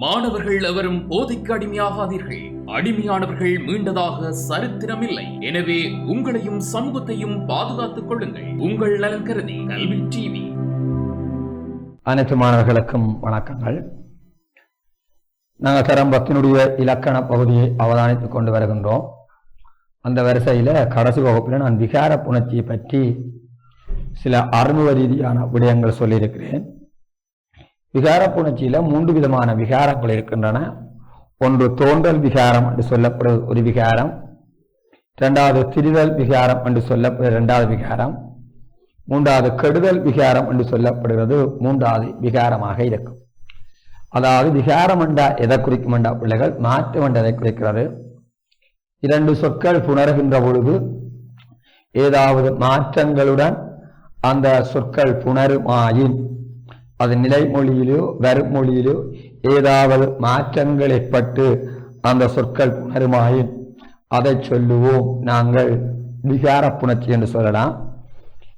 மாணவர்கள் எவரும் போதைக்கு அடிமையாகாதீர்கள். அடிமையானவர்கள் மீண்டதாக சரித்திரமில்லை. எனவே உங்களையும் சமூகத்தையும் பாதுகாத்துக் கொள்ளுங்கள். உங்கள் நலன் கருதி கல்வி டிவி. அனைத்து மாணவர்களுக்கும் வணக்கங்கள். நாங்கள் தரம்பத்தினுடைய இலக்கண பகுதியை அவதானித்துக் கொண்டு வருகின்றோம். அந்த வரிசையில் கடைசி வகுப்பில் நான் விகார புணர்ச்சியை பற்றி சில அறிமுக ரீதியான விடயங்கள் சொல்லியிருக்கிறேன். விகார புணர்ச்சியில் மூன்று விதமான விகாரங்கள் இருக்கின்றன. ஒன்று தோன்றல் விகாரம் என்று சொல்லப்படுவது ஒரு விகாரம். இரண்டாவது திரிதல் விகாரம் என்று சொல்லப்படுவது இரண்டாவது விகாரம். மூன்றாவது கெடுதல் விகாரம் என்று சொல்லப்படுகிறது மூன்றாவது விகாரமாக இருக்கும். அதாவது விகாரம் என்றா எதை குறிக்கும் என்றா பிள்ளைகள்? மாற்றம் என்ற எதை குறிக்கிறது? இரண்டு சொற்கள் புணர்கின்ற பொழுது ஏதாவது மாற்றங்களுடன் அந்த சொற்கள் புணருமாயின் அது நிலைமொழியிலோ வருமொழியிலோ ஏதாவது மாற்றங்கள் ஏற்பட்டு அந்த சொற்கள் உணருமாயின். அதை சொல்லுவோம் நாங்கள். விகார புணர்ச்சி என்று சொல்லலாம்.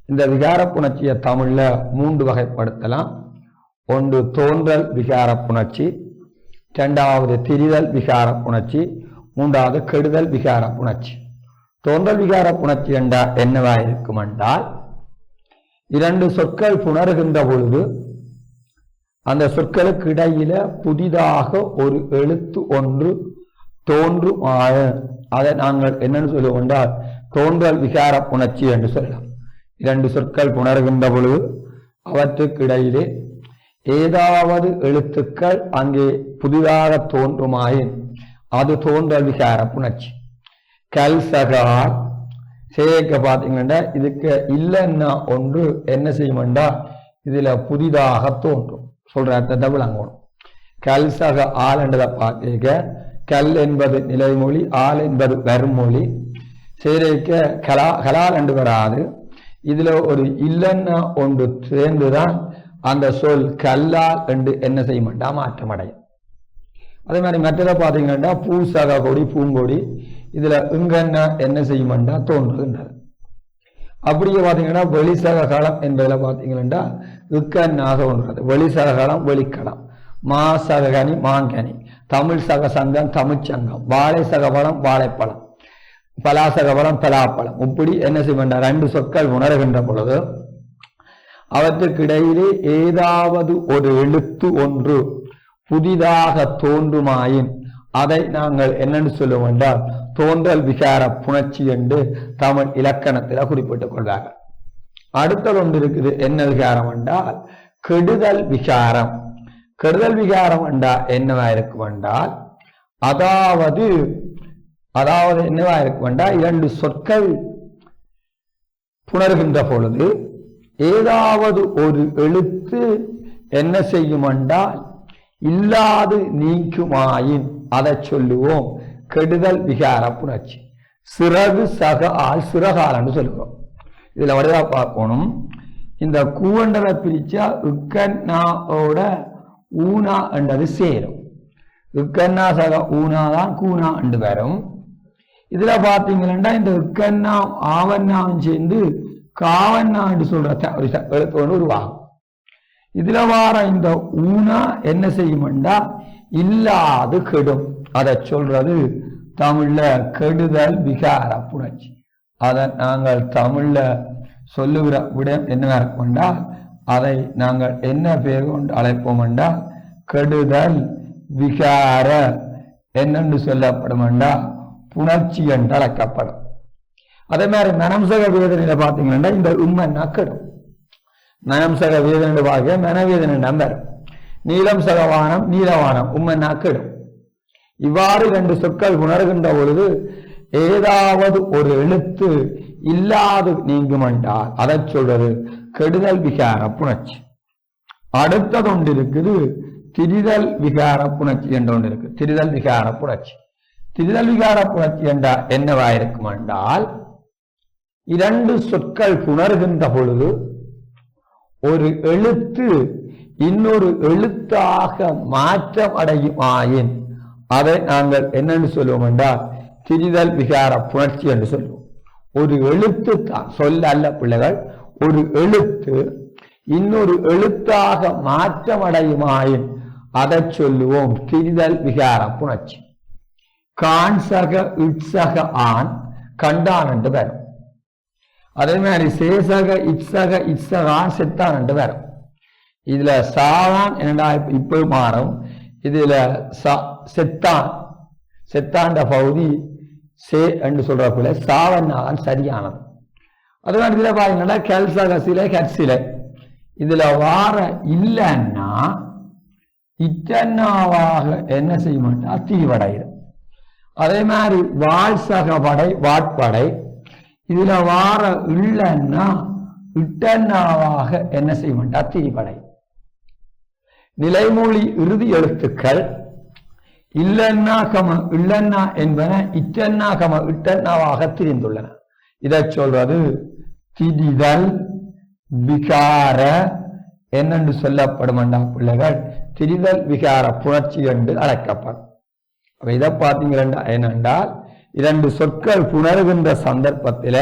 இந்த விகார புணர்ச்சியை தமிழில் மூன்று வகைப்படுத்தலாம். ஒன்று தோன்றல் விகார புணர்ச்சி. ரெண்டாவது திரிதல் விகார புணர்ச்சி. மூன்றாவது கெடுதல் விகார புணர்ச்சி. தோன்றல் விகார புணர்ச்சி என்றா என்னவா இருக்கும் என்றால் இரண்டு சொற்கள் புணர்கின்ற பொழுது அந்த சொற்களுக்கு இடையில புதிதாக ஒரு எழுத்து ஒன்று தோன்றுமாய. அதை நாங்கள் என்னன்னு சொல்லுவோம் என்றால் தோன்றல் விகார புணர்ச்சி என்று சொல்லலாம். இரண்டு சொற்கள் புணர்கின்ற பொழுது அவற்றுக்கு இடையிலே ஏதாவது எழுத்துக்கள் அங்கே புதிதாக தோன்றுமாயின். அது தோன்றல் விகார புணர்ச்சி. கல் சகார் பார்த்தீங்கன்னா இதுக்கு இல்லைன்னா ஒன்று என்ன செய்யுமெண்டா இதுல புதிதாக தோன்றும். சொல்ற அர்த்தத்தை விளங்கணும் கல் சக ஆள் என்றதை பார்க்க கல் என்பது நிலைமொழி ஆள் என்பது வருமொழி சேரிக்க கலா கலால் என்று வராது. இதுல ஒரு இல்லைன்னா ஒன்று சேர்ந்துதான் அந்த சொல் கல்லால் என்று என்ன செய்ய மாட்டா மாற்றம் அடையும் அதே மாதிரி மற்றதை பார்த்தீங்கன்னா பூசக கொடி பூங்கொடி இதுல இங்கன்னா என்ன செய்யுமெண்டா தோன்றுகின்றது. அப்படியே பார்த்தீங்கன்னா வெளிசக காலம் என்பதில் பார்த்தீங்கன்னா இக்கன்னாக ஒன்று வெளிசக காலம் வெளிக்களம் மாசகனி மாங்கனி. தமிழ் சக சங்கம். தமிழ்ச்சங்கம் வாழை சகபலம் வாழைப்பழம். பலாசகபலம் பலாப்பழம். இப்படி என்ன செய்ய ரெண்டு சொற்கள் உணர்கின்ற பொழுது அவற்றுக்கிடையிலே ஏதாவது ஒரு எழுத்து ஒன்று புதிதாக தோன்றுமாயின் அதை நாங்கள் என்னன்னு சொல்லுவோம் என்றால் தோன்றல் விகார புணர்ச்சி என்று தமிழ் இலக்கணத்தில் குறிப்பிட்டுக் கொள்வார்கள். அடுத்தது ஒன்று இருக்குது என்ன விகாரம் என்றால் கெடுதல் விகாரம் கெடுதல் விகாரம் என்றா என்னவா இருக்கும் என்றால் அதாவது அதாவது என்னவா இருக்கும் என்றால் இரண்டு சொற்கள் புணர்கின்ற பொழுது ஏதாவது ஒரு எழுத்து என்ன செய்யும் என்றால் இல்லாது நீக்குமாயின் அதை சொல்லுவோம். கெடுதல் விகார புணர்ச்சி. சிறகு சக ஆள் சிறகாலன்னு சொல்லுவோம் இதுல வடிவா பார்க்கணும். இந்த கூவண்டரை பிரிச்சா உக்கன்னாவோட ஊனா என்றது சேரும். உக்கன்னா சக ஊனா தான் கூனா என்று வரும். இதுல பாத்தீங்கன்னா இந்த உக்கன்னா ஆவண்ணாவும் சேர்ந்து காவண்ணா என்று சொல்ற ஒரு எழுத்து உருவாகும். இதுல வார இந்த ஊனா என்ன செய்யுமெண்டா? இல்லாது கெடும். அதை சொல்றது தமிழ்ல கெடுதல் விகார புணர்ச்சி அதை நாங்கள் தமிழ்ல சொல்லுகிற விடம் என்னவா கொண்டால் அதை நாங்கள் என்ன பேர் கொண்டு அழைப்போம் என்றால் கெடுதல் விகார என்னென்று சொல்லப்படும் என்றால் புணர்ச்சி என்று அழைக்கப்படும். அதே மாதிரி மனம்சக வேதனையில பாத்தீங்கன்னா இந்த உண்மை நக்கடும். மனம்சக வேதனை பார்க்க மனவேதனை நம்பர். நீலம் சகவானம் நீலவானம் உண்மை நக்கடும். இவ்வாறு ரெண்டு சொற்கள் உணர்கின்ற பொழுது ஏதாவது ஒரு எழுத்து இல்லாது நீங்குமென்றால் அதை சொல்றது கெடுதல் விகார புணர்ச்சி. அடுத்தது ஒன்று இருக்குது திரிதல் விகார புணர்ச்சி என்ற ஒன்று இருக்கு திரிதல் விகார புணர்ச்சி. திரிதல் விகார புணர்ச்சி என்றால் என்னவா இருக்கும் என்றால் இரண்டு சொற்கள் புணர்கின்ற பொழுது ஒரு எழுத்து இன்னொரு எழுத்தாக மாற்றம் அடையுமாயின் அதை நாங்கள் என்னன்னு சொல்லுவோம் என்றால் திரிதல் விகார புணர்ச்சி என்று சொல்லுவோம். ஒரு எழுத்து தான் சொல்ல அல்ல பிள்ளைகள் ஒரு எழுத்து இன்னொரு எழுத்தாக மாற்றமடையுமாயின் அதை சொல்லுவோம் திரிதல் விகார புணர்ச்சி. கான்சக இட்சக ஆண் கண்டான் என்று வரும். அதே மாதிரி சேசக இட்சக இட்சகான் செத்தான் என்று வரும். இதுல சாதான் என்னடா இப்ப மாறும். இதுல சா- செத்தான். செத்தாண்ட பகுதி சே என்று சொல்றக்குள்ள சாவன்னாதான் சரியானது. அது மாதிரி இதுல பாத்தீங்கன்னா கெல்சக சிலை இதுல வார இல்லைன்னா இத்தன்னாவாக என்ன செய்ய மாட்டா தீவடையிடும் அதே மாதிரி வாழ்சக படை வாட்படை இதுல வார இல்லைன்னா இட்டன்னாவாக என்ன செய்ய மாட்டா தீவடை நிலைமொழி இறுதி எழுத்துக்கள். இல்லன்னா கம இல்லன்னா என்பன இட்டன்னா கம இட்டன்னாவாக திரிந்துள்ளன. இதை சொல்றது திரிதல் விகார என்னென்று சொல்லப்படும் அண்டா பிள்ளைகள்? திரிதல் விகார புணர்ச்சி என்று அழைக்கப்படும். அப்ப இதை பார்த்தீங்கன்னா என்னென்றால் இரண்டு சொற்கள் புணர்கின்ற சந்தர்ப்பத்தில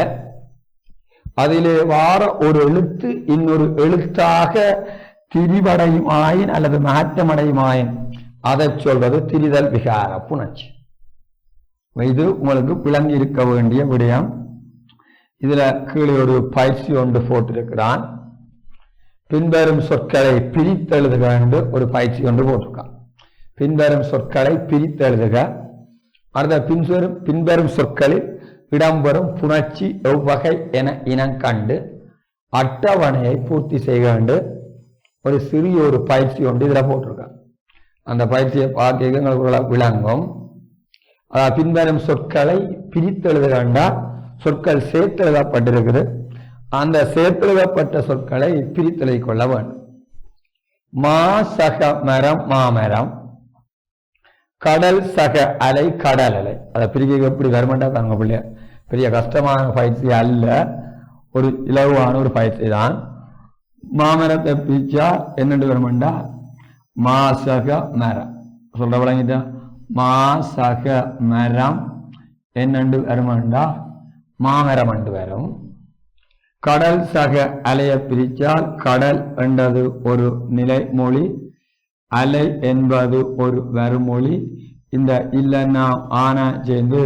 அதிலே வார ஒரு எழுத்து இன்னொரு எழுத்தாக திரிவடையுமாயின் அல்லது மாற்றமடையுமாயின் அதை சொல்வது திரிதல் விகார புணர்ச்சி. இது உங்களுக்கு விளங்கி இருக்க வேண்டிய விடயம். இதுல கீழே ஒரு பயிற்சி ஒன்று போட்டிருக்கிறான். பின்வரும் சொற்களை பிரித்தெழுதுக என்று ஒரு பயிற்சி ஒன்று போட்டிருக்கான். பின்வரும் சொற்களை பிரித்தெழுதுக அடுத்த பின்வரும் பின்வரும் சொற்களில் இடம்பெறும் புணர்ச்சி எவ்வகை என இனம் கண்டு அட்டவணையை பூர்த்தி செய்க வேண்டும் ஒரு சிறிய ஒரு பயிற்சி ஒன்று இதில் போட்டிருக்கான் அந்த பயிற்சியை பார்க்க எங்களுக்கு விளங்கும்? அதாவது பின்வரும் சொற்களை பிரித்தெழுத வேண்டாம் சொற்கள் சேர்த்தெழுதப்பட்டிருக்குது அந்த சேர்த்தெழுதப்பட்ட சொற்களை பிரித்தெழுதி கொள்ள வேண்டும். மா சக மரம் மாமரம் கடல் சக அலை கடல் அலை. அதை பிரிக்க எப்படி வருமெண்டா தாங்க பிள்ளைய. பெரிய கஷ்டமான பயிற்சி அல்ல. ஒரு இலவான ஒரு பயிற்சி தான் மாமரத்தை பிச்சா என்னென்று வருமெண்டா? மாசக மரம். சொல்ற விளங்கிட்டா? மாசக மரம் என்னண்டு வருமெண்டா? மாமரம் அண்டு வரும். கடல் சக அலைய பிரிச்சால் கடல் என்றது ஒரு நிலைமொழி அலை என்பது ஒரு வருமொழி. இந்த இல்லன்னா ஆனா சேர்ந்து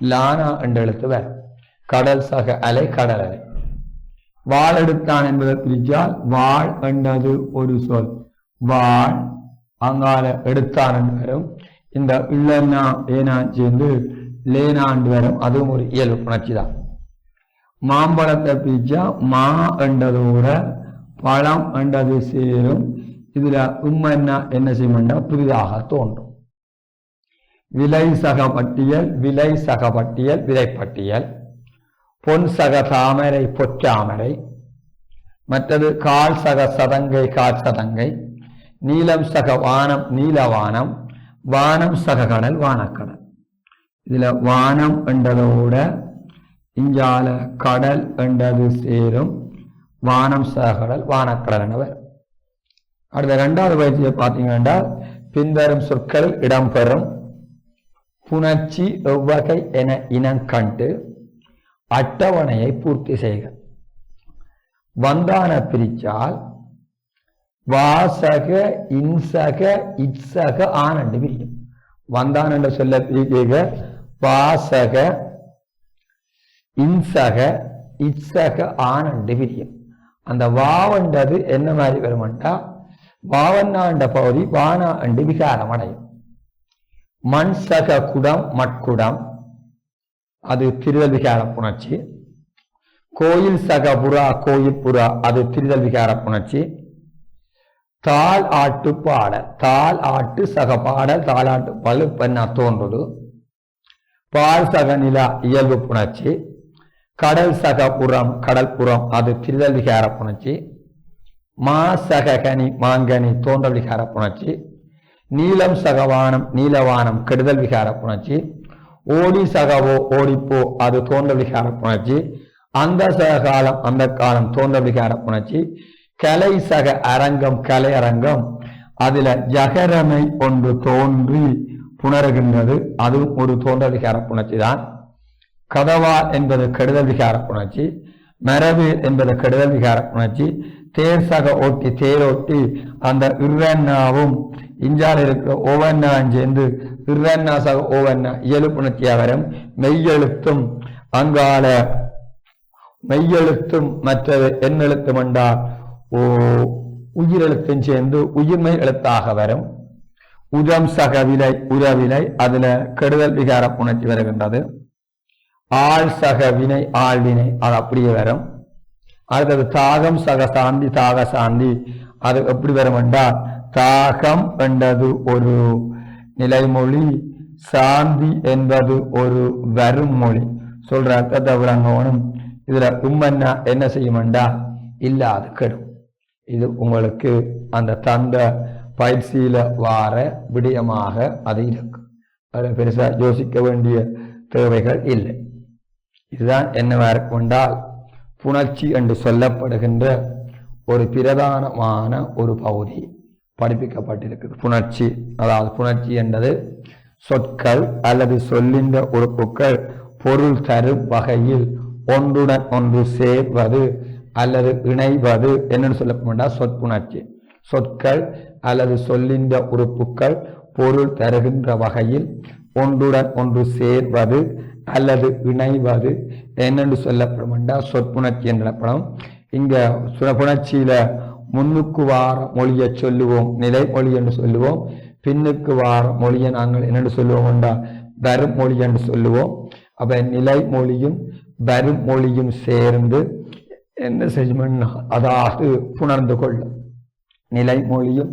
லானா என்று எழுத்து வரும். கடல் சக அலை கடல் அலை. வாள் எடுத்தான் என்பதை பிரிச்சால் வாழ் என்றது ஒரு சொல். வாழ் அங்கால எடுத்தான் என்று வரும். இந்த இல்லன்னா ஏனா சேர்ந்து லேனாண்டு வரும். அதுவும் ஒரு இயல்பு புணர்ச்சி தான். மாம்பழத்தை பிரிச்சா மா என்றதோட பழம் என்றது சேரும். இதுல உம்மன்னா என்ன செய்யும்னா புதிதாக தோன்றும். விலை சக பட்டியல் விலை சக பட்டியல் விலைப்பட்டியல் பொன் சக தாமரை பொற்றாமரை. மற்றது கால் சக சதங்கை கால் சதங்கை நீலம் சக வானம் நீலவானம். வானம் சக கடல் வானக்கடல். இதுல வானம் என்றதோட இஞ்சால கடல் என்றது சேரும். வானம் சகடல் வானக்கடல் எனவர் அடுத்த இரண்டாவது பயிற்சியை பார்த்தீங்கன்னா பின்வரும் சொற்கள் இடம்பெறும். புணர்ச்சி எவ்வகை என இனம் கண்டு அட்டவணையை பூர்த்தி செய்க. வந்தான பிரிச்சால் வாசக இன்சக இட்சக ஆனண்டு பிரியும் வந்தான் என்று சொல்ல பிரிக்க வாசக இன்சக இட்சக ஆனண்டு பிரியும் அந்த வாவண்டது என்ன மாதிரி வருமெண்டா? வாவண்ணாண்ட பகுதி வானா அண்டு விகாரம் அடையும். மண் சக குடம் மட்குடம் அது திருதல் விகார புணர்ச்சி. கோயில் சக புறா கோயில் புறா அது திருதல் விகார புணர்ச்சி. தாள் ஆட்டு பாடல் தாள் ஆட்டு சக பாடல் தாளாட்டு பழு பெண்ணா தோன்றுது. பால் சக நிலா இயல்பு புணர்ச்சி. கடல் சக புறம் கடல் புறம் அது திருதல் விகார புணர்ச்சி. மா சக கனி மாங்கனி தோன்றல் விகார புணர்ச்சி. நீலம் சகவானம் நீலவானம் கெடுதல் விகார புணர்ச்சி. ஓடி சகவோ ஓடிப்போ அது தோன்றவிகார புணர்ச்சி. அந்த சக காலம் அந்த காலம் தோன்றவிகார புணர்ச்சி. கலை சக அரங்கம் கலை அரங்கம். அதுல ஜகரமை ஒன்று தோன்றி புணர்கின்றது. அதுவும் ஒரு தோன்றவிகார புணர்ச்சி தான் கதவா என்பது கெடுதல் விகார புணர்ச்சி. மரபு என்பது கெடுதல் விகார புணர்ச்சி. தேர் சக ஓட்டி தேரோட்டி அந்த இவ்வண்ணாவும் இஞ்சால் இருக்கிற ஒவ்வொன்னா சேர்ந்து இர்வன்னா சக ஓவன்னா? இயலு புணர்ச்சியா வரும் மெய்யெழுத்தும் அங்கால மெய்யெழுத்தும் மற்ற எண்ணெழுத்தும் என்றால் ஓ உயிரெழுத்தும் சேர்ந்து உயிர்மை எழுத்தாக வரும். உதம் சக விலை உறவிலை அதுல கெடுதல் விகார உணர்ச்சி வருகின்றது. ஆள் சக வினை ஆழ்வினை அது அப்படியே வரும். அடுத்தது தாகம் சக சாந்தி தாக சாந்தி அது எப்படி வரும் என்றால் தாகம் என்றது ஒரு நிலைமொழி சாந்தி என்பது ஒரு வரும் மொழி. சொல்ற அர்த்தத்தை விளங்கணும் இதுல உம்மன்னா என்ன செய்யுமெண்டா? இல்லாது கெடும். இது உங்களுக்கு அந்த தந்த பயிற்சியில வார விடயமாக அது இருக்கும் அதில் பெருசா யோசிக்க வேண்டிய தேவைகள் இல்லை. இதுதான் என்னவா இருக்கும் என்றால் புணர்ச்சி என்று சொல்லப்படுகின்ற ஒரு பிரதானமான ஒரு பகுதி. படிப்பிக்கப்பட்டிருக்குது. புணர்ச்சி அதாவது புணர்ச்சி என்பது சொற்கள் அல்லது சொல்லின்ற உறுப்புகள் பொருள் தரும் வகையில் ஒன்றுடன் ஒன்று சேர்வது அல்லது இணைவது என்னன்னு சொல்லப்போனா சொற்புணர்ச்சி. சொற்கள் அல்லது சொல்லின்ற உறுப்புகள் பொருள் தருகின்ற வகையில் ஒன்றுடன் ஒன்று சேர்வது அல்லது இணைவது என்னென்று சொல்லப்படும் என்றால் சொற்புணர்ச்சி எனப்படும் இங்க சுரப்புணர்ச்சியில முன்னுக்கு வார மொழியை சொல்லுவோம் நிலை மொழி என்று சொல்லுவோம். பின்னுக்கு வார மொழியை நாங்கள் என்னென்று சொல்லுவோம் என்றால் வரும் மொழி என்று சொல்லுவோம். அப்ப நிலை மொழியும் வரும் மொழியும் சேர்ந்து என்ன செய்யும்னா அதாவது புணர்ந்து கொள்ளும் நிலைமொழியும்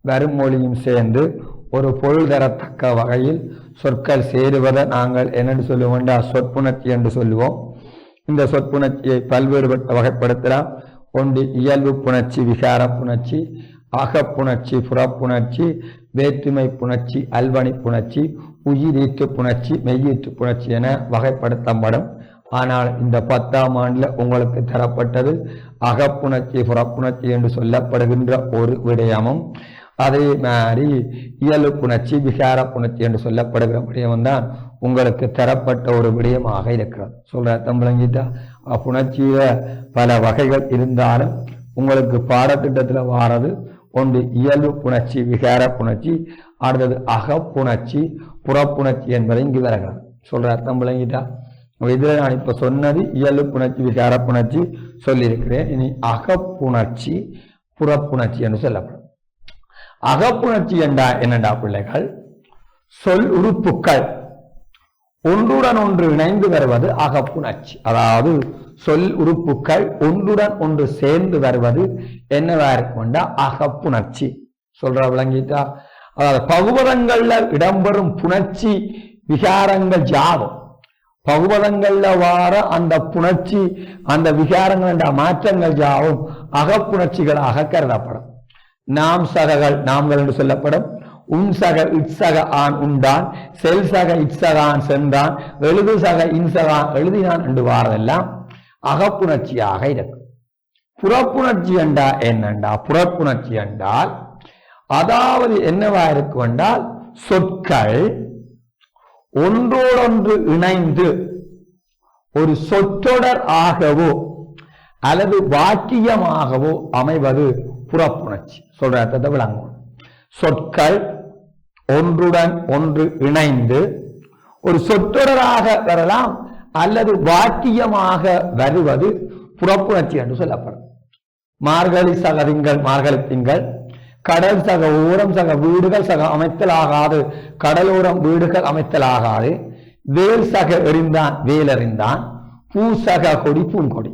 வரும் மொழியும் சேர்ந்து ஒரு பொருள் தரத்தக்க வகையில் சொற்கள் சேருவதை நாங்கள் என்னென்னு சொல்லுவோம் என்றால் சொற்புணர்ச்சி என்று சொல்லுவோம். இந்த சொற்புணர்ச்சியை பல்வேறுபட்ட வகைப்படுத்தலாம். கொண்டு இயல்பு புணர்ச்சி விகார புணர்ச்சி அகப்புணர்ச்சி புறப்புணர்ச்சி வேற்றுமை புணர்ச்சி அல்வணி புணர்ச்சி உயிரீட்டு புணர்ச்சி மெய்யீட்டு புணர்ச்சி என வகைப்படுத்தப்படும். ஆனால் இந்த பத்தாம் ஆண்டில் உங்களுக்கு தரப்பட்டது அகப்புணர்ச்சி புறப்புணர்ச்சி என்று சொல்லப்படுகின்ற ஒரு விடயமும் அதே மாதிரி இயலு புணர்ச்சி விகார புணர்ச்சி என்று சொல்லப்படுகிற விடயம் தான் உங்களுக்கு தரப்பட்ட ஒரு விடயமாக இருக்கிறது. சொல்ற அர்த்தம் புணர்ச்சியில பல வகைகள் இருந்தாலும் உங்களுக்கு பாடத்திட்டத்தில் வாரது ஒன்று இயல்பு புணர்ச்சி விகார புணர்ச்சி அடுத்தது அகப்புணர்ச்சி புறப்புணர்ச்சி என்பதை இங்கு வருகிறது சொல்ற அர்த்தம் விளங்கிட்டா இதில் நான் இப்போ சொன்னது இயல்பு புணர்ச்சி விகார புணர்ச்சி சொல்லியிருக்கிறேன். இனி அகப்புணர்ச்சி புறப்புணர்ச்சி என்று சொல்லப்படும். அகப்புணர்ச்சி என்றா என்னடா பிள்ளைகள்? சொல் உறுப்புக்கள். ஒன்றுடன் ஒன்று இணைந்து வருவது அகப்புணர்ச்சி. அதாவது சொல் உறுப்புக்கள் ஒன்றுடன் ஒன்று சேர்ந்து வருவது என்னவா இருக்கும்டா? அகப்புணர்ச்சி. சொல்ற விளங்கிட்டா? அதாவது பகுவதங்கள்ல இடம்பெறும் புணர்ச்சி விகாரங்கள் யாவும்? பகுவதங்கள்ல வார அந்த புணர்ச்சி அந்த விகாரங்கள் மாற்றங்கள் யாவும்? அகப்புணர்ச்சிகளாக கருதப்படும். நாம் சககள் நாம்கள் என்று சொல்லப்படும். உன் சக இட்சக ஆண் உண்டான். செல் சக இட்சகான் சென்றான். எழுது சக இன்சகான் எழுதினான் என்று வாரதெல்லாம் அகப்புணர்ச்சியாக இருக்கும். புறப்புணர்ச்சி என்றா என்னண்டா? புறப்புணர்ச்சி என்றால் அதாவது என்னவா இருக்கும் என்றால் சொற்கள் ஒன்றோடொன்று இணைந்து ஒரு சொற்றொடர் ஆகவோ அல்லது வாக்கியமாகவோ அமைவது புறப்புணர்ச்சி. சொல்ற அர்த்தத்தை விளங்கும். சொற்கள் ஒன்றுடன் ஒன்று இணைந்து ஒரு சொற்றொடராக வரலாம் அல்லது வாக்கியமாக வருவது புறப்புணர்ச்சி என்று சொல்லப்படும். மார்கழி சக திங்கள் மார்கழி திங்கள். கடல் சக ஓரம் சக வீடுகள் சக அமைத்தல் ஆகாது கடலோரம் வீடுகள் அமைத்தல் ஆகாது வேல் சக எறிந்தான் வேலறிந்தான் பூ சக கொடி பூங்கொடி.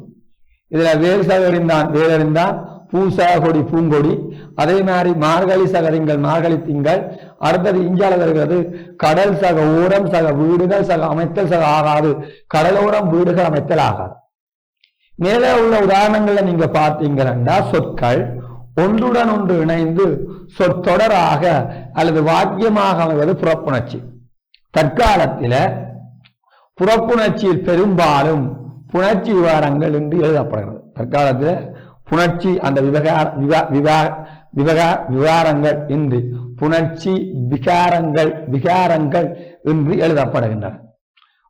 இதுல வேல் சக எறிந்தான் வேலறிந்தான் பூ சக கொடி பூங்கொடி அதே மாதிரி மார்கழி சக திங்கள் மார்கழி திங்கள் அடுத்தது இஞ்சால வருகிறது கடல் சக ஊரம் சக வீடுகள் சக அமைத்தல் சக ஆகாது. கடலோரம் வீடுகள் அமைத்தல் ஆகாது. மேலே உள்ள உதாரணங்கள்ல நீங்க பார்த்தீங்கன்னா சொற்கள் ஒன்றுடன் ஒன்று இணைந்து சொற்றொடராக அல்லது வாக்கியமாக அமைவது புறப்புணர்ச்சி. தற்காலத்தில புறப்புணர்ச்சியில் பெரும்பாலும் புணர்ச்சி விவரங்கள் என்று எழுதப்படுகிறது. தற்காலத்தில் புணர்ச்சி அந்த விவகார விவா- விவா- விவகா விவகாரங்கள் என்று புணர்ச்சி விகாரங்கள் விகாரங்கள் என்று எழுதப்படுகின்றன.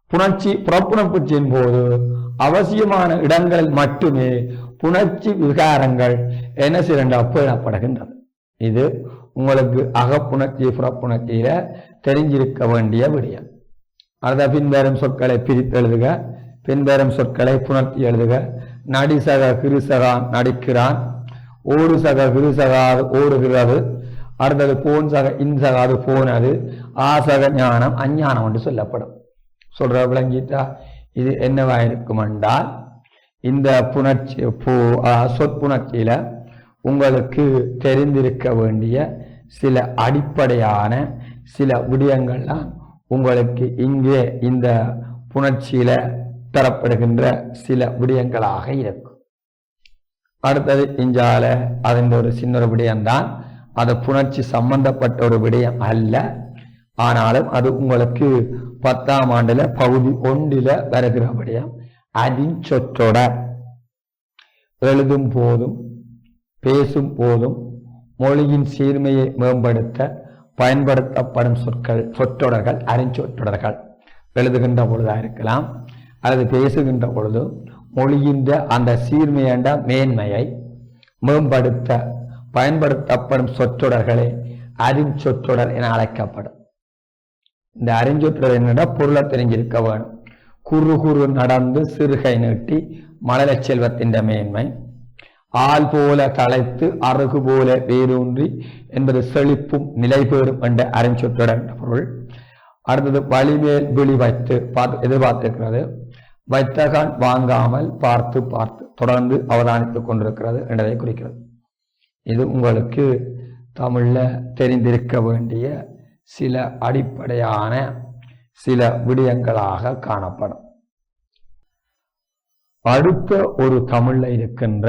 புணர்ச்சி புறப்புணர்ச்சியின் போது அவசியமான இடங்களில் மட்டுமே புணர்ச்சி விகாரங்கள் என்ன சிறந்த பேணப்படுகின்றது. இது உங்களுக்கு அகப்புணர்ச்சி புறப்புணர்ச்சியில தெரிஞ்சிருக்க வேண்டிய விடயம் அடுத்த பின்வரும் சொற்களை பிரித்து எழுதுக. பின்வரும் சொற்களை புணர்த்தி எழுதுக. நடிசக கிருசகா நடிக்கிறான். ஓடு சக கிருசகாது ஓடுகிறது. அடுத்தது போன் சக இன்சகாது போனது ஆசக ஞானம் அஞ்ஞானம் என்று சொல்லப்படும். சொல்ற விளங்கிட்டா? இது என்னவா இருக்கும் என்றால் இந்த புணர்ச்சி போ சொற்புணர்ச்சியில உங்களுக்கு தெரிந்திருக்க வேண்டிய சில அடிப்படையான சில விடயங்கள்லாம் உங்களுக்கு இங்கே இந்த புணர்ச்சியில தரப்படுகின்ற சில விடயங்களாக இருக்கும். அடுத்தது இஞ்சால அதன் ஒரு சின்ன ஒரு விடயம்தான். அது புணர்ச்சி சம்பந்தப்பட்ட ஒரு விடயம் அல்ல. ஆனாலும் அது உங்களுக்கு பத்தாம் ஆண்டுல பகுதி ஒன்றில வருகிற விடயம். அதின் சொற்றொடர் எழுதும் போதும் பேசும் போதும் மொழியின் சீர்மையை மேம்படுத்த பயன்படுத்தப்படும் சொற்கள் சொற்றொடர்கள் அறிஞ்சொற்றொடர்கள் எழுதுகின்ற பொழுதா இருக்கலாம். அல்லது பேசுகின்ற பொழுது மொழியின்ற அந்த சீர்மையண்ட மேன்மையை மேம்படுத்த பயன்படுத்தப்படும் சொற்றொடர்களே அறிஞ்சொற்றொடர் என அழைக்கப்படும். இந்த அறிஞ்சொற்றொடர் என்னடா பொருளை தெரிஞ்சிருக்க வேணும். குறு குறு நடந்து சிறுகை நீட்டி மழலைச் செல்வத்தின் மேன்மை. ஆள் போல களைத்து அருகு போல வேரூன்றி என்பது செழிப்பும் நிலைபெறும் என்ற அறிஞ்சொற்றொடர் என்ற பொருள். அடுத்தது வழிமேல் விழி வைத்து பார்த்து எதிர்பார்த்திருக்கிறது. வைத்தகான் வாங்காமல் பார்த்து பார்த்து தொடர்ந்து அவதானித்துக் கொண்டிருக்கிறது என்பதை குறிக்கிறது. இது உங்களுக்கு தமிழில் தெரிந்திருக்க வேண்டிய சில அடிப்படையான சில விடயங்களாக காணப்படும். அடுத்த ஒரு தமிழில் இருக்கின்ற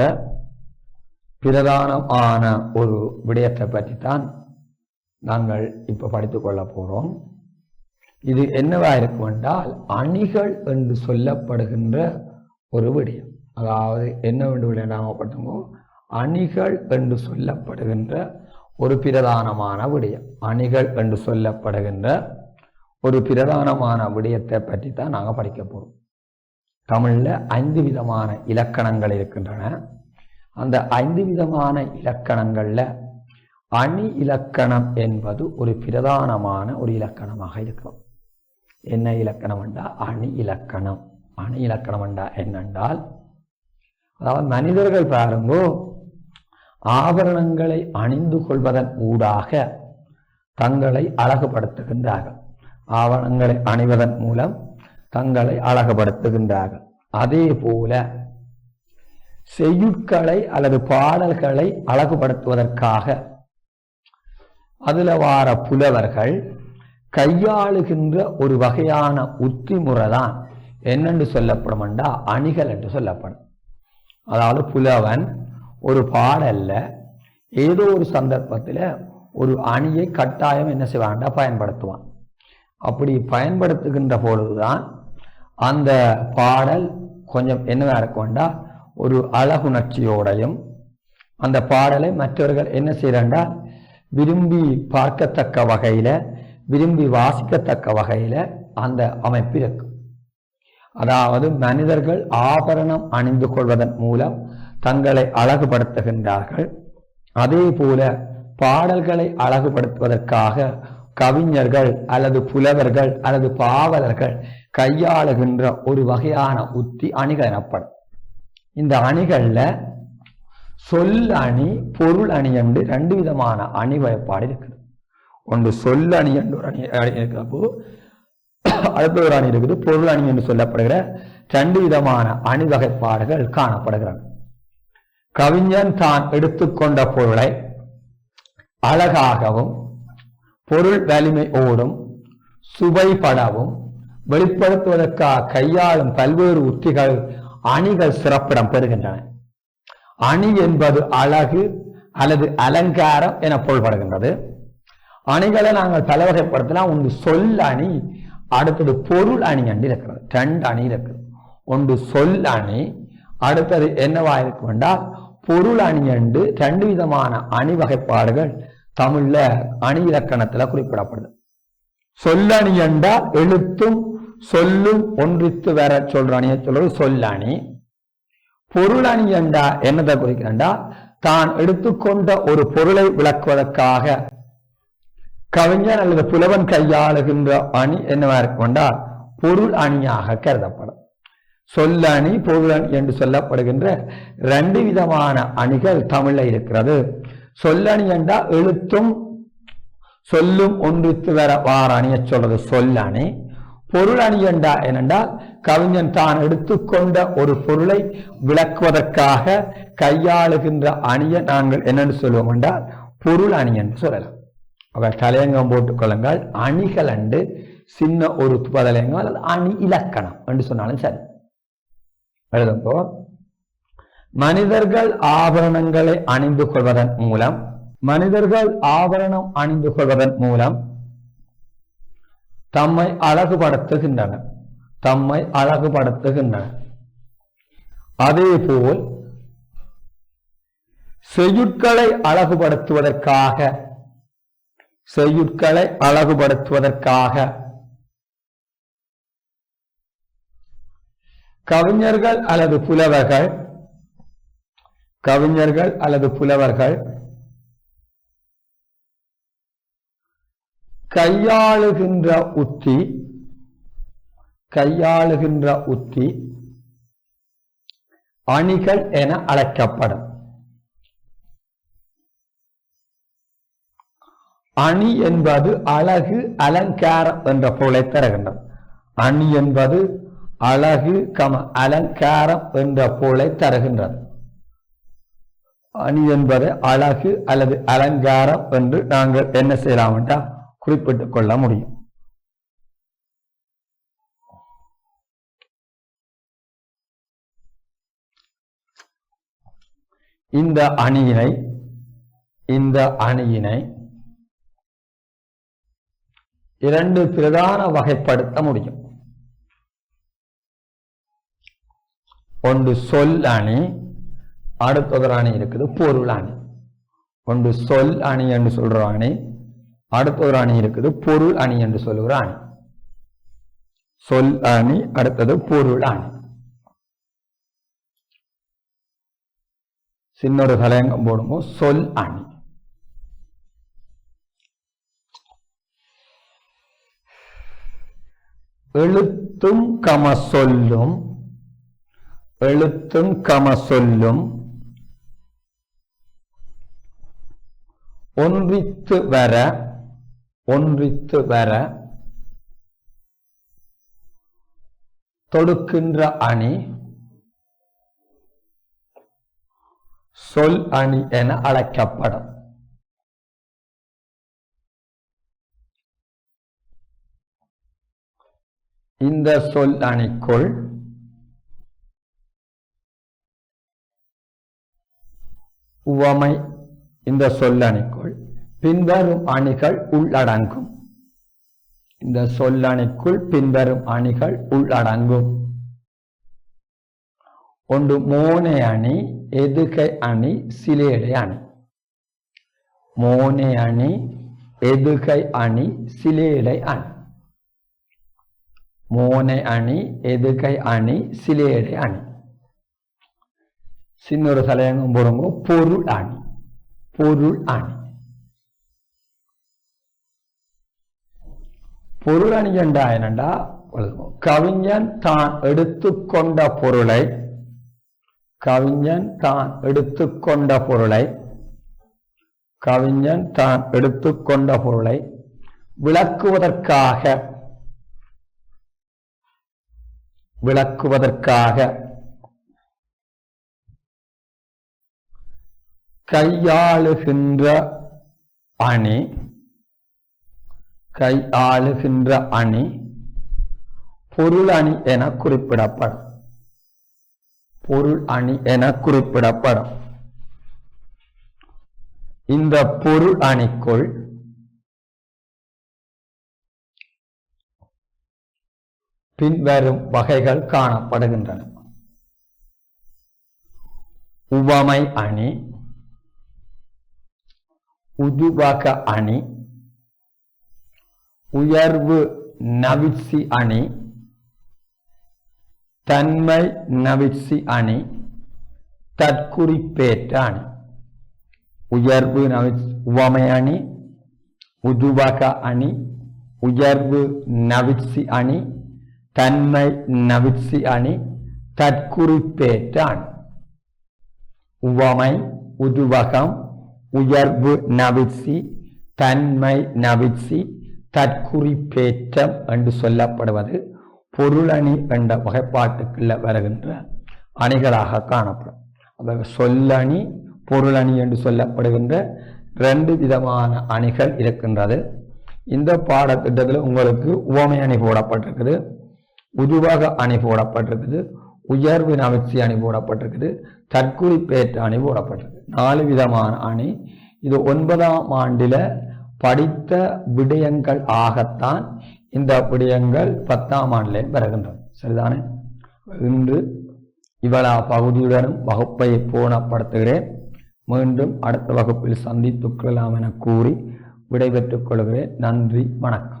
பிரதானமான ஒரு விடயத்தை பற்றி தான் நாங்கள் இப்போ படித்துக்கொள்ள போகிறோம் இது என்னவா இருக்கும் என்றால் அணிகள் என்று சொல்லப்படுகின்ற ஒரு விடயம். அதாவது என்ன என்று விடயமாகப்பட்டமோ அணிகள் என்று சொல்லப்படுகின்ற ஒரு பிரதானமான விடயம். அணிகள் என்று சொல்லப்படுகின்ற ஒரு பிரதானமான விடயத்தை பற்றி தான் நாங்கள் படிக்க போகிறோம் தமிழில் ஐந்து விதமான இலக்கணங்கள் இருக்கின்றன. அந்த ஐந்து விதமான இலக்கணங்களில் அணி இலக்கணம் என்பது ஒரு பிரதானமான ஒரு இலக்கணமாக இருக்கும். என்ன இலக்கணம் என்றால் அணி இலக்கணம். அணி இலக்கணம் என்றா என்னென்றால் அதாவது மனிதர்கள் பாருங்கோ ஆபரணங்களை அணிந்து கொள்வதன் ஊடாக தங்களை அழகுபடுத்துகின்றார்கள். ஆவணங்களை அணிவதன் மூலம் தங்களை அழகுபடுத்துகின்றார்கள். அதே போல செய்யுட்களை அல்லது பாடல்களை அழகுபடுத்துவதற்காக அதுல வார புலவர்கள் கையாளுகின்ற ஒரு வகையான உத்தி முறைதான் என்னென்று சொல்லப்படும் அணிகள் என்று சொல்லப்படும். அதாவது புலவன் ஒரு பாடல்ல ஏதோ ஒரு சந்தர்ப்பத்தில் ஒரு அணியை கட்டாயம் என்ன செய்வான்டா? பயன்படுத்துவான். அப்படி பயன்படுத்துகின்ற பொழுதுதான் அந்த பாடல் கொஞ்சம் என்னவா இருக்கும்டா ஒரு அழகுணர்ச்சியோடையும் அந்த பாடலை மற்றவர்கள் என்ன செய்யறா விரும்பி பார்க்கத்தக்க வகையில் விரும்பி வாசிக்கத்தக்க வகையில அந்த அமைப்பு இருக்கும் அதாவது மனிதர்கள் ஆபரணம் அணிந்து கொள்வதன் மூலம் தங்களை அழகுபடுத்துகின்றார்கள். அதே போல பாடல்களை அழகுபடுத்துவதற்காக கவிஞர்கள் அல்லது புலவர்கள் அல்லது பாவலர்கள் கையாளுகின்ற ஒரு வகையான உத்தி அணிகள் எனப்படும். இந்த அணிகள்ல சொல் அணி பொருள் அணி என்று ரெண்டு விதமான அணி வகைப்பாடு இருக்குது. ஒன்று சொல்ல அணி என்று ஒரு அணி அணி இருக்கிறப்போ அடுத்த ஒரு அணி இருக்குது. பொருள் அணி என்று சொல்லப்படுகிற ரெண்டு விதமான அணி வகைப்பாடுகள் காணப்படுகின்றன கவிஞன் தான் எடுத்துக்கொண்ட பொருளை அழகாகவும் பொருள் வலிமை ஓடும் சுவைபடவும் வெளிப்படுத்துவதற்காக கையாளும் பல்வேறு உத்திகள் அணிகள் சிறப்பிடம் பெறுகின்றன. அணி என்பது அழகு அல்லது அலங்காரம் என பொருள்படுகின்றது. அணிகளை நாங்கள் பல ஒன்று சொல் அணி அடுத்தது பொருள் அணி என்று இருக்கிறது. ரெண்டு அணி இருக்குது. ஒன்று சொல் அணி அடுத்தது என்னவா இருக்கும் என்றால் பொருள் அணி என்று ரெண்டு விதமான அணி வகைப்பாடுகள் தமிழ்ல அணி இலக்கணத்துல குறிப்பிடப்படுது. சொல்லணி என்றால் எழுத்தும் சொல்லும் ஒன்றித்து வேற சொல்ற அணியை சொல்றது சொல்லணி பொருள் அணி என்றா என்னதை குறிக்கிறண்டா தான் எடுத்துக்கொண்ட ஒரு பொருளை விளக்குவதற்காக கவிஞர் அல்லது புலவன் கையாளுகின்ற அணி என்னவா கொண்டால் பொருள் அணியாக கருதப்படும். சொல்லணி பொருள் அணி என்று சொல்லப்படுகின்ற ரெண்டு விதமான அணிகள் தமிழ்ல இருக்கிறது. சொல்லணி என்றா எழுத்தும் சொல்லும் ஒன்றித்து வர வார அணிய சொல்றது சொல்லணி பொருள் அணி என்றா என்னென்றால் கவிஞன் தான் எடுத்துக்கொண்ட ஒரு பொருளை விளக்குவதற்காக கையாளுகின்ற அணியை நாங்கள் என்னென்னு சொல்லுவோம் என்றால் பொருள் அணி என்று சொல்லலாம். அவர் தலையங்கம் போட்டுக்கொள்ளுங்கள் அணிகள் அண்டு சின்ன ஒரு பதலையங்கம் அல்லது அணி இலக்கணம் என்று சொன்னாலும் சரி எழுதும்போ மனிதர்கள் ஆபரணங்களை அணிந்து கொள்வதன் மூலம் மனிதர்கள் ஆபரணம் அணிந்து கொள்வதன் மூலம் தம்மை அழகுபடுத்துகின்றனர் தம்மை அழகுபடுத்துகின்றனர் அதேபோல் செய்யுட்களை அழகுபடுத்துவதற்காக செய்யுட்களை அழகுபடுத்துவதற்காக. கவிஞர்கள் அல்லது புலவர்கள் கவிஞர்கள் அல்லது புலவர்கள் கையாளுகின்ற உத்தி கையாளுகின்ற உத்தி அணிகள் என அழைக்கப்படும். அணி என்பது அழகு அலங்காரம் என்ற பொருளை தருகின்றது. அணி என்பது அழகு கம அலங்காரம் என்ற பொருளை தருகின்றது. அணி என்பது அழகு அல்லது அலங்காரம் என்று நாங்கள் என்ன செய்யலாம் என்றால் குறிப்பிட்டுக் கொள்ள முடியும். இந்த அணியினை இந்த அணியினை இரண்டு பிரதான வகைப்படுத்த முடியும். ஒன்று சொல் அணி அடுத்தது அணி இருக்குது பொருள் அணி. ஒன்று சொல் அணி என்று சொல்ற அணி அடுத்தது அணி இருக்குது பொருள் அணி என்று சொல்லுகிற அணி. சொல் அணி அடுத்தது பொருள் அணி. சின்னொரு தலையங்கம் போடுமோ சொல் அணி. எழுத்தும் கம சொல்லும் எழுத்தும் கம சொல்லும் ஒன்றித்து வர ஒன்றித்து வர தொடுக்கின்ற அணி சொல் அணி என அழைக்கப்படும். இந்த சொல் அணிக்குள் உவமை இந்த சொல் அணிக்குள் பின்வரும் அணிகள் உள்ளடங்கும். இந்த சொல் அணிக்குள் பின்வரும் அணிகள் உள்ளடங்கும். ஒன்று மோனே அணி எதுகை அணி சிலேடை அணி. மோனே அணி எதுகை அணி சிலேடை அணி. மோனை அணி எதுகை அணி சிலேடை அணி. சின்னொரு தலையங்கம் போடுங்க பொருள் அணி. பொருள் அணி. பொருள் அணி என்றா என்னண்டா? கவிஞன் தான் எடுத்துக்கொண்ட பொருளை கவிஞன் தான் எடுத்துக்கொண்ட பொருளை கவிஞன் தான் எடுத்துக்கொண்ட பொருளை விளக்குவதற்காக விளக்குவதற்காக. கையாளுகின்ற அணி கையாளுகின்ற அணி பொருள் அணி என குறிப்பிடப்படும். பொருள் அணி என குறிப்பிடப்படும். இந்த பொருள் அணிக்குள் பின்வரும் வகைகள் காணப்படுகின்றன. உவமை அணி உதுவக அணி உயர்வு நவிச்சி அணி தன்மை நவிச்சி அணி தற்குறிப்பேற்ற அணி. உயர்வு நவி- உவமை அணி உதுவக அணி உயர்வு நவிற்சி அணி தன்மை நவிச்சி அணி தற்குறிப்பேற்றான். உவமை உதுவகம் உயர்வு நவிச்சி தன்மை நவிச்சி தற்குறிப்பேற்றம் என்று சொல்லப்படுவது பொருளணி என்ற வகைப்பாட்டுக்குள்ள வருகின்ற அணிகளாக காணப்படும். அப்ப சொல்லணி பொருளணி என்று சொல்லப்படுகின்ற ரெண்டு விதமான அணிகள் இருக்கின்றது. இந்த பாடத்திட்டத்தில் உங்களுக்கு உவமை அணி போடப்பட்டிருக்குது. உதுவாக அணி போடப்பட்டிருக்குது. உயர்வு நவிற்சி அணி போடப்பட்டிருக்குது. பேற்று அணி போடப்பட்டிருக்கு. நாலு விதமான அணி. இது ஒன்பதாம் ஆண்டில் படித்த விடயங்கள் ஆகத்தான் இந்த விடயங்கள் பத்தாம் ஆண்டிலே வருகின்றன. சரிதானே? இன்று இவளா பகுதியுடனும் வகுப்பை பூர்ணப்படுத்துகிறேன். மீண்டும் அடுத்த வகுப்பில் சந்தித்துக் கொள்ளலாம் என கூறி விடைபெற்றுக் கொள்கிறேன். நன்றி வணக்கம்.